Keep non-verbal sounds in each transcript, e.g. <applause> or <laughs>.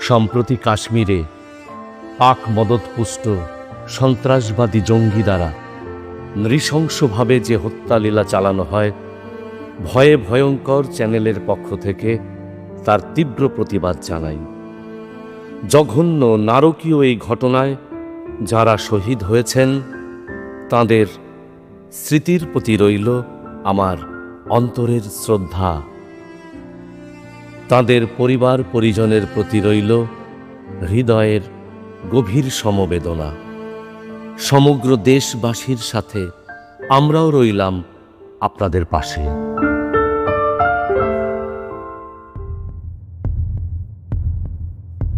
সম্প্রতি কাশ্মীরে পাক মদতপুষ্ট সন্ত্রাসবাদী জঙ্গি দ্বারা নৃশংসভাবে যে হত্যালীলা চালানো হয়, ভয়ে ভয়ঙ্কর চ্যানেলের পক্ষ থেকে তার তীব্র প্রতিবাদ জানাই। জঘন্য নারকীয় এই ঘটনায় যারা শহীদ হয়েছেন, তাঁদের স্মৃতির প্রতি রইল আমার অন্তরের শ্রদ্ধা। তাদের পরিবার পরিজনের প্রতি রইল হৃদয়ের গভীর সমবেদনা। সমগ্র দেশবাসীর সাথে আমরাও রইলাম আপনাদের পাশে।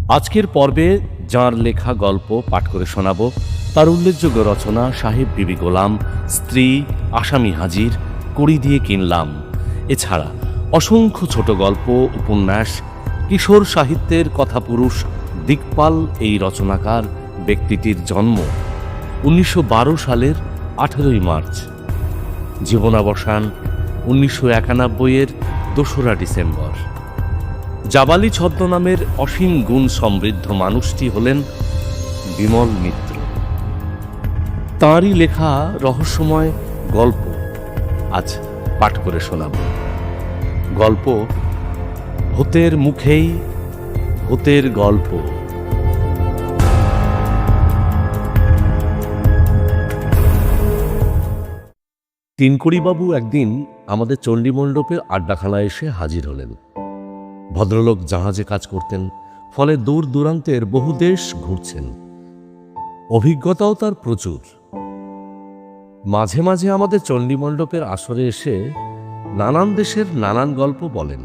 আজকের পর্বে যার লেখা গল্প পাঠ করে শোনাব, তার উল্লেখযোগ্য রচনা সাহেব বিবি গোলাম, স্ত্রী আসামি হাজির, কড়ি দিয়ে কিনলাম। এছাড়া অসংখ্য ছোট গল্প, উপন্যাস, কিশোর সাহিত্যের কথাপুরুষ দিকপাল এই রচনাকার ব্যক্তিটির জন্ম উনিশশো বারো সালের আঠেরোই মার্চ। জীবনাবসান উনিশশো একানব্বইয়ের দোসরা ডিসেম্বর। জাবালি ছদ্মনামের অসীম গুণ সমৃদ্ধ মানুষটি হলেন বিমল মিত্র। তাঁরই লেখা রহস্যময় গল্প আজ পাঠ করে শোনাব। গল্প, ভূতের মুখেই ভূতের গল্প। তিনকড়িবাবু একদিন আমাদের চণ্ডীমণ্ডপের আড্ডাখানায় এসে হাজির হলেন। ভদ্রলোক জাহাজে কাজ করতেন, ফলে দূর দূরান্তের বহু দেশ ঘুরছেন। অভিজ্ঞতাও তার প্রচুর। মাঝে মাঝে আমাদের চণ্ডীমণ্ডপের আসরে এসে নানান দেশের নানান গল্প বলেন।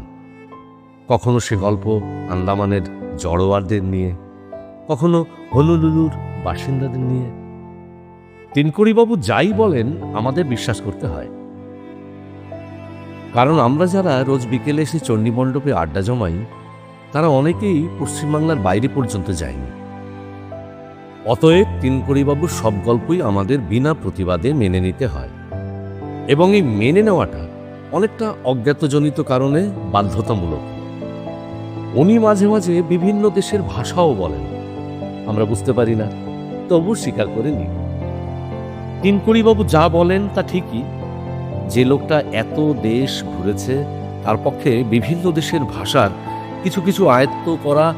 কখনো সে গল্প আন্দামানের জড়োয়ারদের নিয়ে, কখনো হলুলুলুর বাসিন্দাদের নিয়ে। তিনকড়িবাবু যাই বলেন, আমাদের বিশ্বাস করতে হয়। কারণ আমরা যারা রোজ বিকেলে এসে চণ্ডীমণ্ডপে আড্ডা জমাই, তারা অনেকেই পশ্চিমবাংলার বাইরে পর্যন্ত যায়নি। অতএব তিনকড়িবাবুর সব গল্পই আমাদের বিনা প্রতিবাদে মেনে নিতে হয়। এবং এই মেনে নেওয়াটা অনেকটা অজ্ঞাতজনিত কারণে বাধ্যতামূলক। উনি মাঝে মাঝে বিভিন্ন দেশের ভাষাও বলেন। আমরা বুঝতে পারি না, তবু স্বীকার করে নিই। তিনকড়িবাবু যা বলেন তা ঠিকই। যে লোকটা এত দেশ ঘুরেছে, তার পক্ষে বিভিন্ন দেশের ভাষার কিছু কিছু আয়ত্ত করা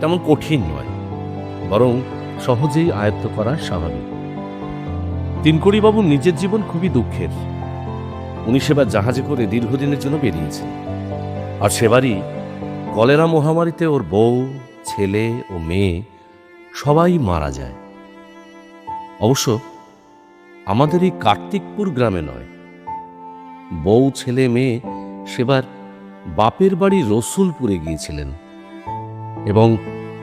তেমন কঠিন নয়, বরং সহজেই আয়ত্ত করা স্বাভাবিক। তিনকড়িবাবু নিজের জীবন খুবই দুঃখের। উনি সেবার জাহাজে করে দীর্ঘদিনের জন্য বেরিয়েছেন। আর সেবারই কলেরা মহামারীতে ওর বউ, ছেলে ও মেয়ে সবাই মারা যায়। অবশ্য আমাদের এই কার্তিকপুর গ্রামে নয়। বউ, ছেলে, মেয়ে সেবার বাপের বাড়ি রসুলপুরে গিয়েছিলেন এবং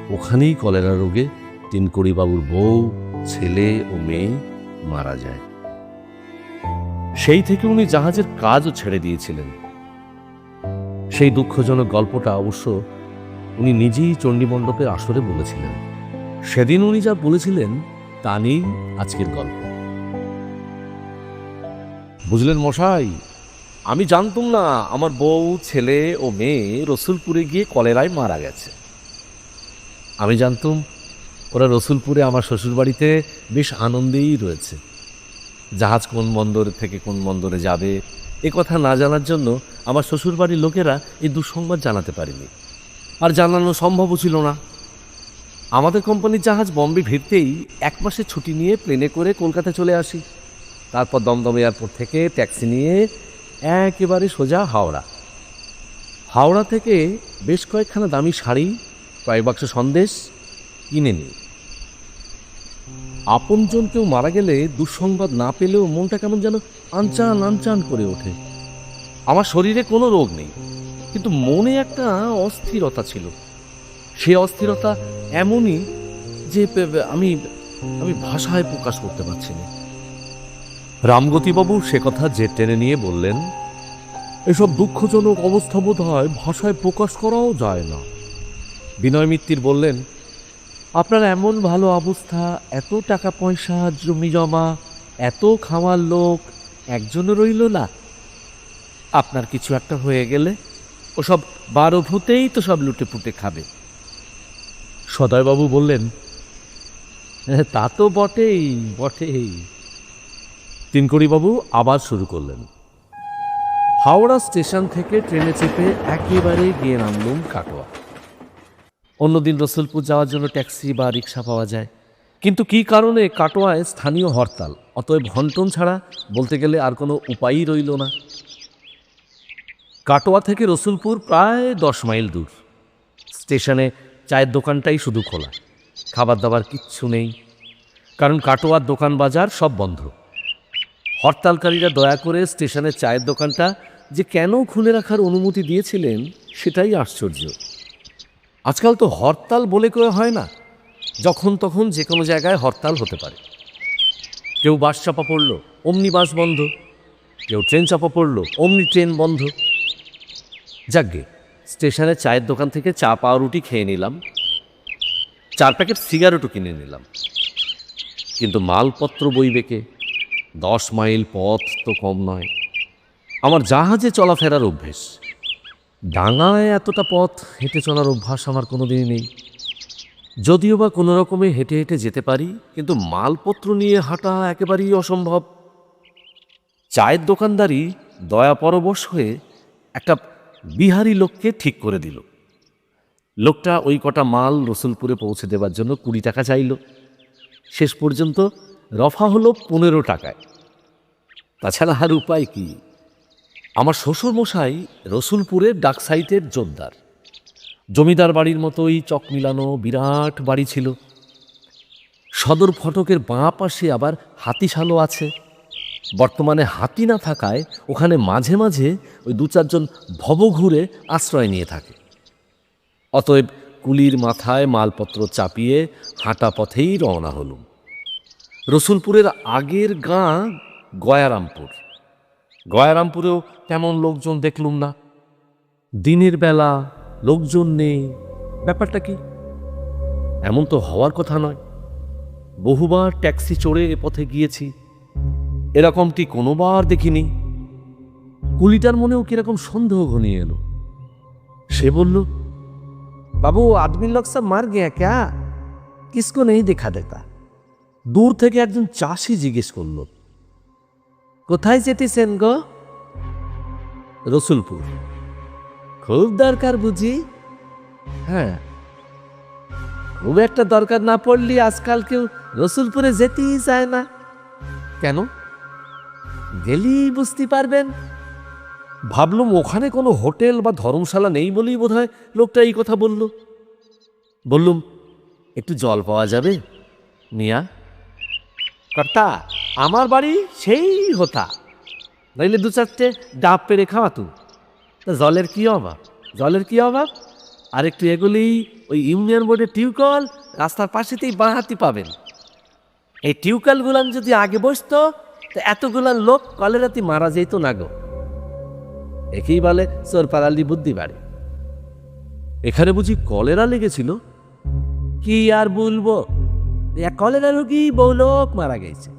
ওখানেই কলেরা রোগে তিনকড়িবাবুর বউ, ছেলে ও মেয়ে মারা যায়। সেই থেকে উনি জাহাজের কাজও ছেড়ে দিয়েছিলেন। সেই দুঃখজনক গল্পটা অবশ্য উনি নিজেই চণ্ডীমণ্ডপের আসরে বলেছিলেন। সেদিন উনি যা বলেছিলেন, তা নিয়েই আজকের গল্প। বুঝলেন মশাই, আমি জানতুম না আমার বউ, ছেলে ও মেয়ে রসুলপুরে গিয়ে কলেরায় মারা গেছে। আমি জানতুম, ওরা রসুলপুরে আমার শ্বশুরবাড়িতে বেশ আনন্দেই রয়েছে। জাহাজ কোন বন্দর থেকে কোন বন্দরে যাবে, এ কথা না জানার জন্য আমার শ্বশুরবাড়ির লোকেরা এই দুঃসংবাদ জানাতে পারেনি। আর জানানো সম্ভবও ছিল না। আমাদের কোম্পানির জাহাজ বম্বে ভিড়তেই এক মাসের ছুটি নিয়ে প্লেনে করে কলকাতা চলে আসি। তারপর দমদম এয়ারপোর্ট থেকে ট্যাক্সি নিয়ে একেবারে সোজা হাওড়া। হাওড়া থেকে বেশ কয়েকখানা দামি শাড়ি কয়েক বাক্স সন্দেশ কিনে নিই। আপনজন কেউ মারা গেলে দুঃসংবাদ না পেলেও মনটা কেমন যেন আনচান আনচান করে ওঠে। আমার শরীরে কোনো রোগ নেই, কিন্তু মনে একটা অস্থিরতা ছিল। সে অস্থিরতা এমনই যে আমি আমি ভাষায় প্রকাশ করতে পারছি না। রামগতিবাবু সে কথা যে টেনে নিয়ে বললেন, এসব দুঃখজনক অবস্থা বোধ হয় ভাষায় প্রকাশ করাও যায় না। বিনয় মিত্তির বললেন আপনার এমন ভালো অবস্থা এত টাকা পয়সা জমি জমা এত খাওয়ার লোক একজনও রইল না। আপনার কিছু একটা হয়ে গেলে ওসব বারো ভূতেই তো সব লুটে পুটে খাবে। সদয়বাবু বললেন "হ্যাঁ, তা তো বটেই বটেই। তিনকড়িবাবু আবার শুরু করলেন। হাওড়া স্টেশন থেকে ট্রেনে চেপে একেবারে গিয়ে নামলুম কাটোয়া। অন্যদিন রসুলপুর যাওয়ার জন্য ট্যাক্সি বা রিক্সা পাওয়া যায়। কিন্তু কী কারণে কাটোয়ায় স্থানীয় হরতাল? অতএব ঘন্টন ছাড়া বলতে গেলে আর কোনো উপায়ই রইল না। কাটোয়া থেকে রসুলপুর প্রায় দশ মাইল দূর। স্টেশনে চায়ের দোকানটাই শুধু খোলা। খাবার দাবার কিচ্ছু নেই। কারণ কাটোয়ার দোকান বাজার সব বন্ধ। হরতালকারীরা দয়া করে স্টেশনের চায়ের দোকানটা যে কেন খুলে রাখার অনুমতি দিয়েছিলেন, সেটাই আশ্চর্য। আজকাল তো হরতাল বলে করে হয় না। যখন তখন যে কোনো জায়গায় হরতাল হতে পারে। কেউ বাস চাপা পড়ল, অমনি বাস বন্ধ। কেউ ট্রেন চাপা পড়ল, অমনি ট্রেন বন্ধ। যাকগে, স্টেশনে চায়ের দোকান থেকে চা পাউরুটি খেয়ে নিলাম। চার প্যাকেট সিগারেটও কিনে নিলাম। কিন্তু মালপত্র বইবেকে দশ মাইল পথ তো কম নয়। আমার জাহাজে চলাফেরার অভ্যেস। ডাঙায় এতটা পথ হেঁটে চলার অভ্যাস আমার কোনো দিনই নেই। যদিও বা কোনো রকমে হেঁটে হেঁটে যেতে পারি, কিন্তু মালপত্র নিয়ে হাঁটা একেবারেই অসম্ভব। চায়ের দোকানদারি দয়া পরবশ হয়ে একটা বিহারি লোককে ঠিক করে দিল। লোকটা ওই কটা মাল রসুলপুরে পৌঁছে দেবার জন্য কুড়ি টাকা চাইল। শেষ পর্যন্ত রফা হলো পনেরো টাকায়। তাছাড়া আর উপায় কি? আমার শ্বশুর মশাই রসুলপুরের ডাকসাইটের জোরদার জমিদার বাড়ির মতোই চক মিলানো বিরাট বাড়ি ছিল। সদর ফটকের বাঁ পাশে আবার হাতিশালও আছে। বর্তমানে হাতি না থাকায় ওখানে মাঝে মাঝে ওই দু চারজন ভব ঘুরে আশ্রয় নিয়ে থাকে। অতএব কুলির মাথায় মালপত্র চাপিয়ে হাঁটা পথেই রওনা হলুম। রসুলপুরের আগের গাঁ গয়ারামপুর। গয়ারামপুরেও তেমন লোকজন দেখলুম না। দিনের বেলা লোকজন নেই। ব্যাপারটা কি? এমন তো হওয়ার কথা নয়। বহুবার ট্যাক্সি চড়ে এ পথে গিয়েছি। এরকমটি কোনোবার দেখিনি। কুলিটার মনেও কীরকম সন্দেহ ঘনিয়ে এলো। সে বলল, বাবু আদমি লোক সব মার গিয়া ক্যা? কিসকো নেই দেখা দেতা দূর থেকে একজন চাষি জিজ্ঞেস করল কোথায় যেতেছেন গো? রসুলপুর। খুব দরকার বুঝি? হ্যাঁ। খুব একটা দরকার না পড়লি আজকাল কেউ রসুলপুরে যেতেই চায় না। কেন? গেলেই বুঝতে পারবেন। ভাবলুম ওখানে কোনো হোটেল বা ধর্মশালা নেই বলেই বোধহয় লোকটা এই কথা বলল। বললুম, একটু জল পাওয়া যাবে? মিয়া? কর্তা আমার বাড়ি সেই হতা। নইলে দু চারটে ডাব পেরে খাওয়া তু জলের কি অভাব? জলের কি অভাব? আর একটু এগুলি ওই ইউনিয়ন বোর্ডের টিউকল রাস্তার পাশেতেই বাঁহাতি পাবেন। এই টিউকলগুলান যদি আগে বসতো, তো এতগুলান লোক কলেরাতি মারা যেত না গো। একেই বলে চোর পালালি বুদ্ধি বাড়ে। এখানে বুঝি কলেরা লেগেছিল? কি আর বলব? কলেরা রোগী বহু লোক মারা গেছে।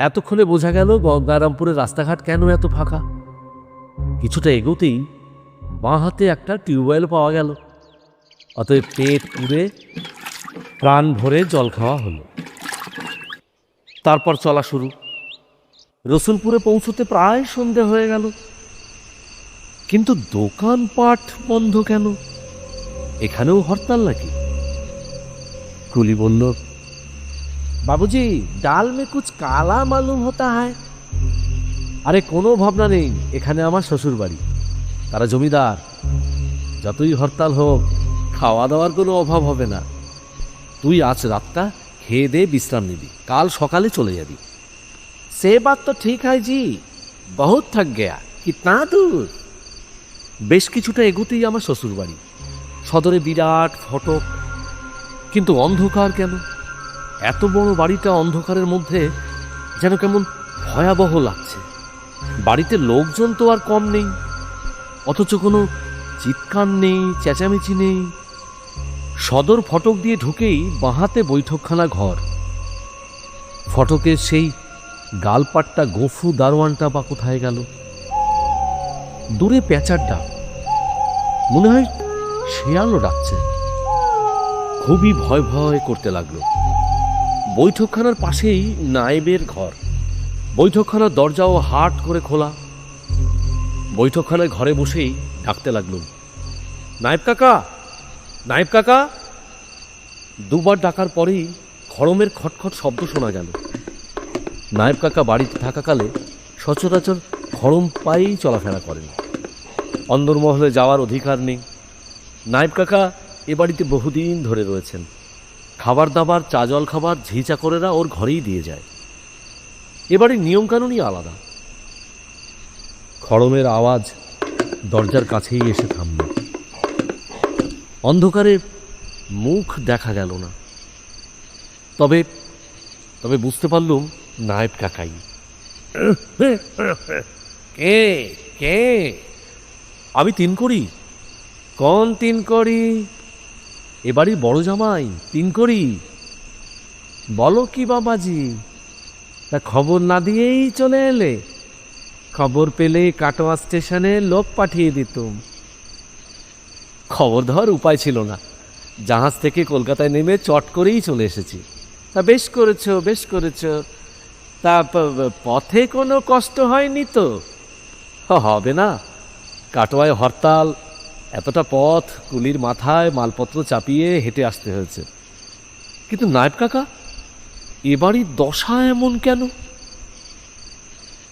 এতক্ষণে বোঝা গেল গঙ্গারামপুরের রাস্তাঘাট কেন এত ফাঁকা। কিছুটা এগোতেই বাঁ হাতে একটা টিউবওয়েল পাওয়া গেল। অতএব পেট পুড়ে প্রাণ ভরে জল খাওয়া হলো। তারপর চলা শুরু। রসুলপুরে পৌঁছতে প্রায় সন্ধে হয়ে গেল। কিন্তু দোকানপাট বন্ধ কেন? এখানেও হরতাল নাকি? কুলি বলল বাবুজি, ডাল মে কুছ কালা মালুম হতা হয়। আরে কোনো ভাবনা নেই, এখানে আমার শ্বশুর বাড়ি তারা জমিদার। যতই হরতাল হোক খাওয়া দাওয়ার কোনো অভাব হবে না। তুই আজ রাতটা খেয়ে দে, বিশ্রাম নিবি। কাল সকালে চলে যাবি। সে বাত তো ঠিক হয় জি। বহুত থাক গেয়া। কিতনা দূর। বেশ কিছুটা এগোতেই আমার শ্বশুর বাড়ি সদরে বিরাট ফটক। কিন্তু অন্ধকার কেন? এত বড় বাড়িটা অন্ধকারের মধ্যে যেন কেমন ভয়াবহ লাগছে। বাড়িতে লোকজন তো আর কম নেই, অথচ কোনো চিৎকার নেই, চেঁচামেচি নেই। সদর ফটক দিয়ে ঢুকেই বাঁহাতে বৈঠকখানা ঘর। ফটকের সেই গালপাট্টা গোফু দারোয়ানটা বা কোথায় গেল? দূরে পেঁচার ডাক। মনে হয় শেয়ালও ডাকছে। খুবই ভয় ভয় করতে লাগল। বৈঠকখানার পাশেই নায়েবের ঘর। বৈঠকখানার দরজাও হাট করে খোলা। বৈঠকখানায় ঘরে বসেই ডাকতে লাগলুম। নায়েব কাকা! নায়েব কাকা! দুবার ডাকার পরেই খড়মের খটখট শব্দ শোনা গেল। নায়েব কাকা বাড়িতে থাকাকালে সচরাচর খড়ম পায়েই চলাফেরা করেন। অন্দরমহলে যাওয়ার অধিকার নেই। নায়েব কাকা এ বাড়িতে বহুদিন ধরে রয়েছেন। খাবার দাবার চা জল খাবার ঝি চাকরেরা ওর ঘরেই দিয়ে যায়। এ বাড়ির নিয়মকানুনই আলাদা। খড়মের আওয়াজ দরজার কাছেই এসে থামল। অন্ধকারে মুখ দেখা গেল না। তবে তবে বুঝতে পারলুম নায়েব কাকাই। কে? কে? আমি তিন করি। কোন তিন করি? এবারই বড় জামাই, তিন করি বলো কি বাবাজি? তা খবর না দিয়েই চলে এলে। খবর পেলে কাটোয়া স্টেশনে লোক পাঠিয়ে দিতুম। খবর দেওয়ার উপায় ছিল না। জাহাজ থেকে কলকাতায় নেমে চট করেই চলে এসেছি। তা বেশ করেছ বেশ করেছ। তা পথে কোনো কষ্ট হয়নি তো? হবে না। কাটোয়ায় হরতাল এতটা পথ কুলির মাথায় মালপত্র চাপিয়ে হেঁটে আসতে হয়েছে। কিন্তু নায়েব কাকা এবারই দশা এমন কেন?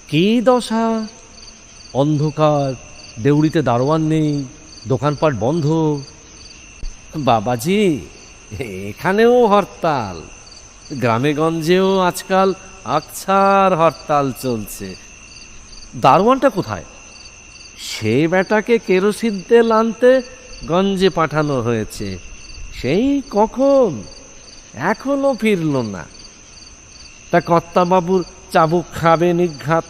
কি দশা? অন্ধকার দেউড়িতে দারোয়ান নেই দোকানপাট বন্ধ। বাবাজি এখানেও হরতাল। গ্রামে গঞ্জেও আজকাল আকছার হরতাল চলছে। দারোয়ানটা কোথায়? সে বেটাকে কেরোসিন তেল আনতে গঞ্জে পাঠানো হয়েছে। সেই কখন? এখনও ফিরল না। তা কর্তাবাবুর চাবুক খাবে নিঘাত।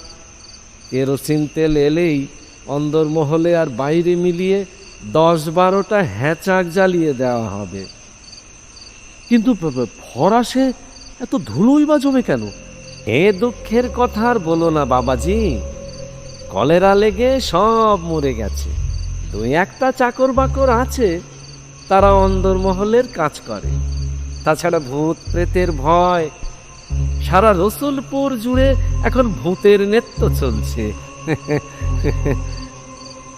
কেরোসিন তেল এলেই অন্দরমহলে আর বাইরে মিলিয়ে দশ বারোটা হ্যাচাক জ্বালিয়ে দেওয়া হবে। কিন্তু ফরাসে এত ধুলোই বা জমে কেন? এ দুঃখের কথা আর বলো না, বাবাজি। কলেরা লেগে সব মরে গেছে। দুই একটা চাকর বাকর আছে, তারা অন্দরমহলের কাজ করে। তাছাড়া ভূত প্রেতের ভয়। সারা রসুলপুর জুড়ে এখন ভূতের নেত্য চলছে। <laughs>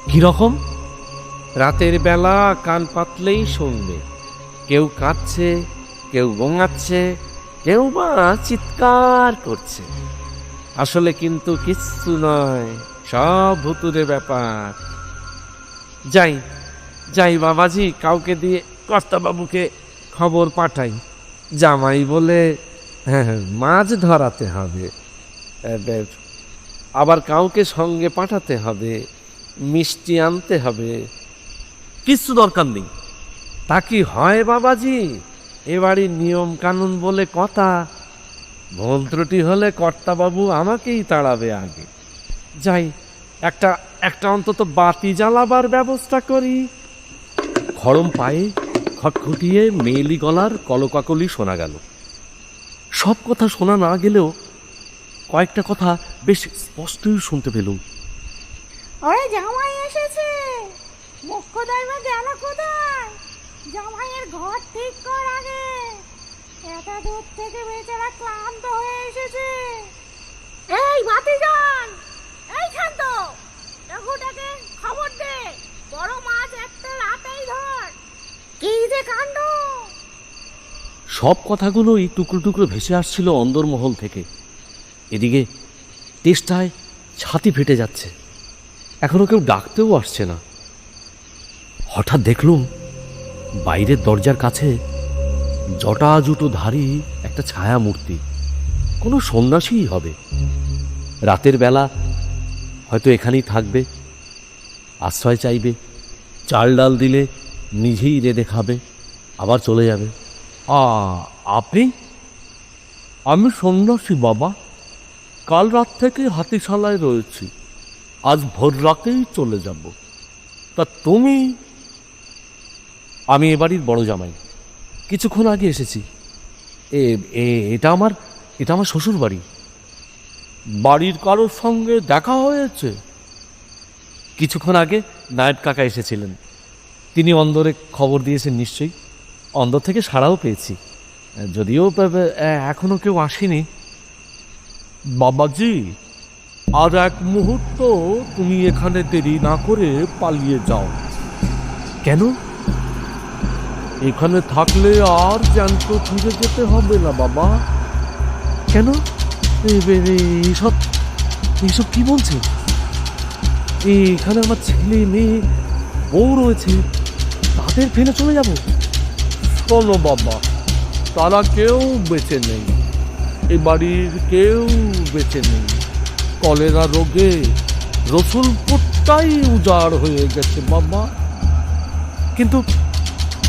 কীরকম? রাতের বেলা কান পাতলেই শুনবে। কেউ কাঁদছে, কেউ গোঙাচ্ছে, কেউ বা চিৎকার করছে। আসলে কিন্তু কিচ্ছু নয়। সব ভুতুরে ব্যাপার। যাই যাই বাবাজি কাউকে দিয়ে কর্তাবাবুকে খবর পাঠাই। জামাই বলে হ্যাঁ হ্যাঁ, মাছ ধরাতে হবে। আবার কাউকে সঙ্গে পাঠাতে হবে। মিষ্টি আনতে হবে। কিচ্ছু দরকার নেই। তা কি হয় বাবাজি? এবারই নিয়ম কানুন বলে কথা। ভুল ত্রুটি হলে কর্তাবাবু আমাকেই তাড়াবে আগে। যাই একটা একটা অন্তত বাতি জ্বালাবার ব্যবস্থা করি। খড়ম পায়ে খটখটিয়ে মেয়েলি গলার কলকাকলি শোনা গেল। সব কথা শোনা না গেলেও কয়েকটা কথা বেশ স্পষ্টই শুনতে পেলুম। ওরে জামাই এসেছে! মুখ্য দৈব গেল কোথায়? জামাইয়ের ঘর ঠিক কর আগে। এত দূর থেকে বেচারা ক্লান্ত হয়ে এসেছে। এই ভাতিজান এই শান্ত খবর দে। বড় মাছ একটা রাতেই ধর। কি যে কাণ্ড। সব কথাগুলোই টুকরো টুকরো ভেসে আসছিল অন্দরমহল থেকে। এদিকে তেষ্টায় ছাতি ফেটে যাচ্ছে। এখনও কেউ ডাকতেও আসছে না। হঠাৎ দেখলুম বাইরের দরজার কাছে জটাজুটো ধারী একটা ছায়া মূর্তি কোনো সন্ন্যাসীই হবে। রাতের বেলা হয়তো এখানেই থাকবে। আশ্রয় চাইবে। চাল ডাল দিলে নিজেই রেঁধে খাবে। আবার চলে যাবে। আ, আপনি? আমি সন্ন্যাসী, বাবা। কাল রাত থেকে হাতিশালায় রয়েছি। আজ ভোর রাতেই চলে যাব। তা তুমি? আমি এবাড়ির বড় জামাই। কিছুক্ষণ আগে এসেছি। এ- এটা আমার এটা আমার শ্বশুর বাড়ি বাড়ির কারোর সঙ্গে দেখা হয়েছে? কিছুক্ষণ আগে নায়েব কাকা এসেছিলেন। তিনি অন্দরে খবর দিয়েছেন নিশ্চয়ই। অন্দর থেকে সাড়াও পেয়েছি। যদিও বে- বে- এখনও কেউ আসেনি। বাবাজি, আর এক মুহূর্ত তুমি এখানে দেরি না করে পালিয়ে যাও। কেন? এখানে থাকলে আর জ্যান্ত ফিরে যেতে হবে না, বাবা। কেন? এইসব এইসব কি বলছে? এখানে আমার ছেলে মেয়ে বউ রয়েছে তাদের ফেলে চলে যাব? শোনো বাবা তারা কেউ বেঁচে নেই। এ বাড়ির কেউ বেঁচে নেই। কলেরা রোগে রসুলপুরটাই উজাড় হয়ে গেছে বাবা। কিন্তু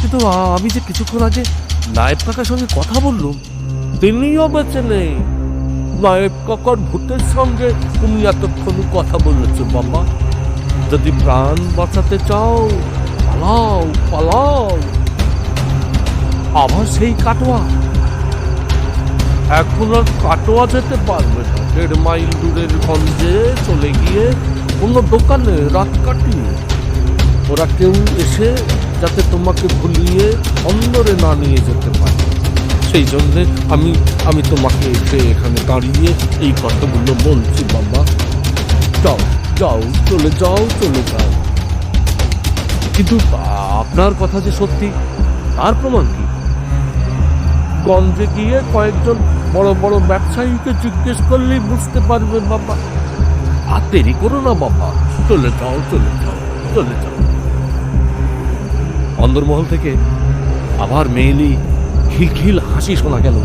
কিন্তু আমি যে কিছুক্ষণ আগে নায়েব কাকার সঙ্গে কথা বললুম তিনিও বেঁচে নেই। নায়েব কাকার ভূতের সঙ্গে তুমি এতক্ষণ কথা বলেছ, বাবা। যদি প্রাণ বাঁচাতে চাও, পালাও পালাও। আবার সেই কাটোয়া। এখন আর কাটোয়া যেতে পারবে না। দেড় মাইল দূরের গঞ্জে চলে গিয়ে অন্য দোকানে রাত কাটিয়ে ওরা কেউ এসে যাতে তোমাকে ভুলিয়ে অন্দরে না নিয়ে যেতে পারে। সেই জন্যে আমি আমি তোমাকে এসে এখানে দাঁড়িয়ে এই কথাগুলো বলছি বাবা যাও যাও, চলে যাও চলে যাও। কিন্তু আপনার কথা যে সত্যি, তার প্রমাণ কি? গঞ্জে গিয়ে কয়েকজন বড় বড় ব্যবসায়ীকে জিজ্ঞেস করলেই বুঝতে পারবে বাবা আর দেরি করো না বাবা চলে যাও চলে যাও চলে যাও। অন্দরমহল থেকে আবার মেয়েলি খিলখিল হাসি শোনা গেল।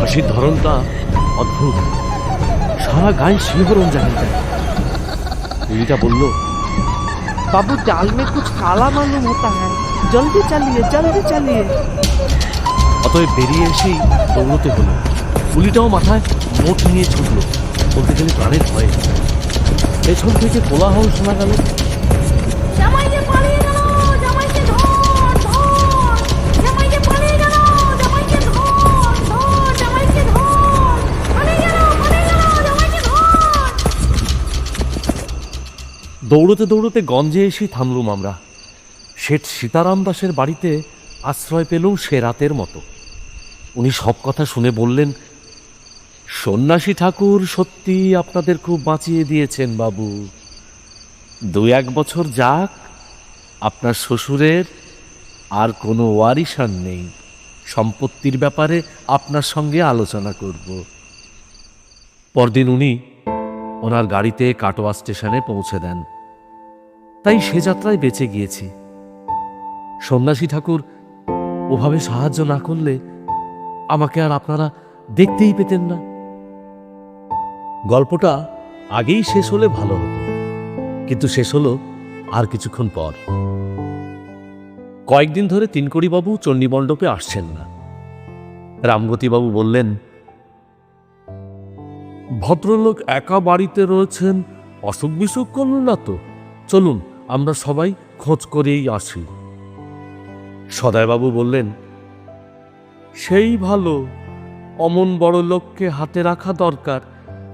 হাসির ধরনটা অদ্ভুত। সারা গায়ে শিহরণ জানিয়ে দেয়। বুড়িটা বলল बाबू जाल में कुछ काला मालूम होता है जल्दी चलिए जल्दी चलिए অতএব বেরিয়ে এসেই দৌড়তে হলো পুলিটাও মাথায় মোট নিয়ে ছুটল বলতে গেলে প্রাণের ভয়ে পেছন থেকে কোলাহল শোনা গেল দৌড়তে দৌড়তে গঞ্জে এসে থামলুম আমরা। শেঠ সীতারাম দাসের বাড়িতে আশ্রয় পেলুম সে রাতের মতো। উনি সব কথা শুনে বললেন, সন্ন্যাসী ঠাকুর সত্যি আপনাদের খুব বাঁচিয়ে দিয়েছেন বাবু। দু এক বছর যাক, আপনার শ্বশুরের আর কোনো ওয়ারিশান নেই। সম্পত্তির ব্যাপারে আপনার সঙ্গে আলোচনা করব। পরদিন উনি ওনার গাড়িতে কাটোয়া স্টেশনে পৌঁছে দেন। তাই সে যাত্রায় বেঁচে গিয়েছি। সন্ন্যাসী ঠাকুর, ওভাবে সাহায্য না করলে আমাকে আর আপনারা দেখতেই পেতেন না। গল্পটা আগেই শেষ হলে ভালো হতো, কিন্তু শেষ হলো আর কিছুক্ষণ পর। কয়েকদিন ধরে তিনকড়িবাবু চণ্ডীমণ্ডপে আসছেন না। রামগতিবাবু বললেন, ভদ্রলোক একা বাড়িতে রয়েছেন অসুখ বিসুখ করলেন না তো। চলুন আমরা সবাই খোঁজ করেই আসি। সদয়বাবু বললেন, সেই ভালো, অমন বড় লোককে হাতে রাখা দরকার।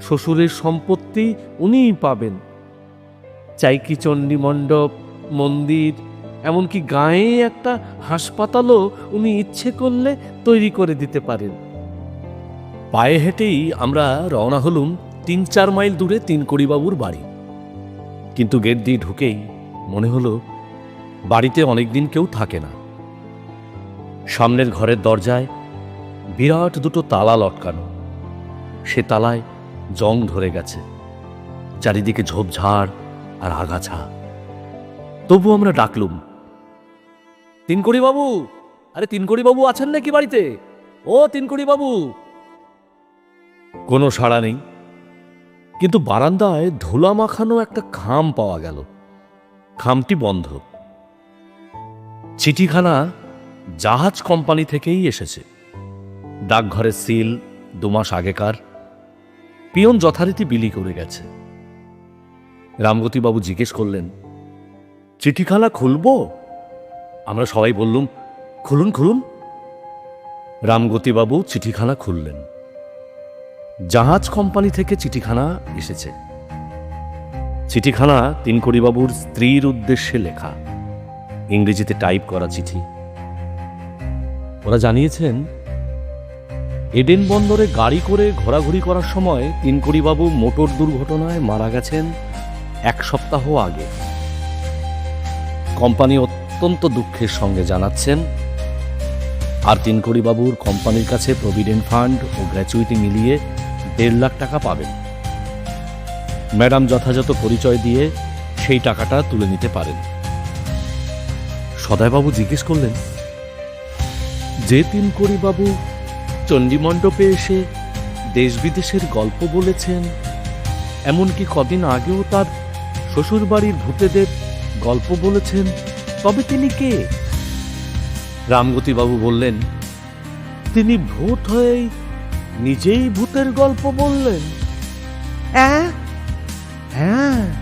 শ্বশুরের সম্পত্তি উনিই পাবেন। চাই কি চণ্ডী মণ্ডপ, মন্দির, এমনকি গায়ে একটা হাসপাতালও উনি ইচ্ছে করলে তৈরি করে দিতে পারেন। পায়ে হেঁটেই আমরা রওনা হলুম তিন চার মাইল দূরে তিনকড়িবাবুর বাড়ি। কিন্তু গেট দিয়ে ঢুকেই মনে হলো, বাড়িতে অনেকদিন কেউ থাকে না। সামনের ঘরের দরজায় বিরাট দুটো তালা লটকানো। সে তালায় জং ধরে গেছে, চারিদিকে ঝোপঝাড় আর আগাছা। তবু আমরা ডাকলুম তিনকড়ি বাবু আরে তিনকড়ি বাবু আছেন নাকি বাড়িতে? ও তিনকড়ি বাবু কোনো সাড়া নেই, কিন্তু বারান্দায় ধুলা মাখানো একটা খাম পাওয়া গেল। খামটি বন্ধ। চিঠিখানা জাহাজ কোম্পানি থেকেই এসেছে। ডাকঘরের সিল দুমাস আগেকার। পিয়ন যথারীতি বিলি করে গেছে। রামগতিবাবু জিজ্ঞেস করলেন, চিঠিখানা খুলবো? আমরা সবাই বললুম, খুলুন খুলুন। রামগতিবাবু চিঠিখানা খুললেন। জাহাজ কোম্পানি থেকে চিঠিখানা এসেছে। চিঠিখানা তিনকড়িবাবুর স্ত্রীর উদ্দেশ্যে লেখা। ইংরেজিতে টাইপ করা চিঠি। ওরা জানিয়েছেন, এডেন বন্দরে গাড়ি করে ঘোরাঘুরি করার সময় তিনকড়িবাবু মোটর দুর্ঘটনায় মারা গেছেন এক সপ্তাহ আগে। কোম্পানি অত্যন্ত দুঃখের সঙ্গে জানাচ্ছেন, আর তিনকড়িবাবুর কোম্পানির কাছে প্রভিডেন্ট ফান্ড ও গ্র্যাচুইটি মিলিয়ে দেড় লাখ টাকা পাবেন। ম্যাডাম যথাযথ পরিচয় দিয়ে সেই টাকাটা তুলে নিতে পারেন। সদয়বাবু জিজ্ঞেস করলেন, যে তিনকড়িবাবু চণ্ডীমণ্ডপে এসে দেশ বিদেশের গল্প বলেছেন এমনকি কদিন আগেও তার শ্বশুরবাড়ির ভূতেদের গল্প বলেছেন? তবে তিনি কে? রামগতিবাবু বললেন, তিনি ভূত হয়েই নিজেই ভূতের গল্প বললেন। হ্যাঁ 嗯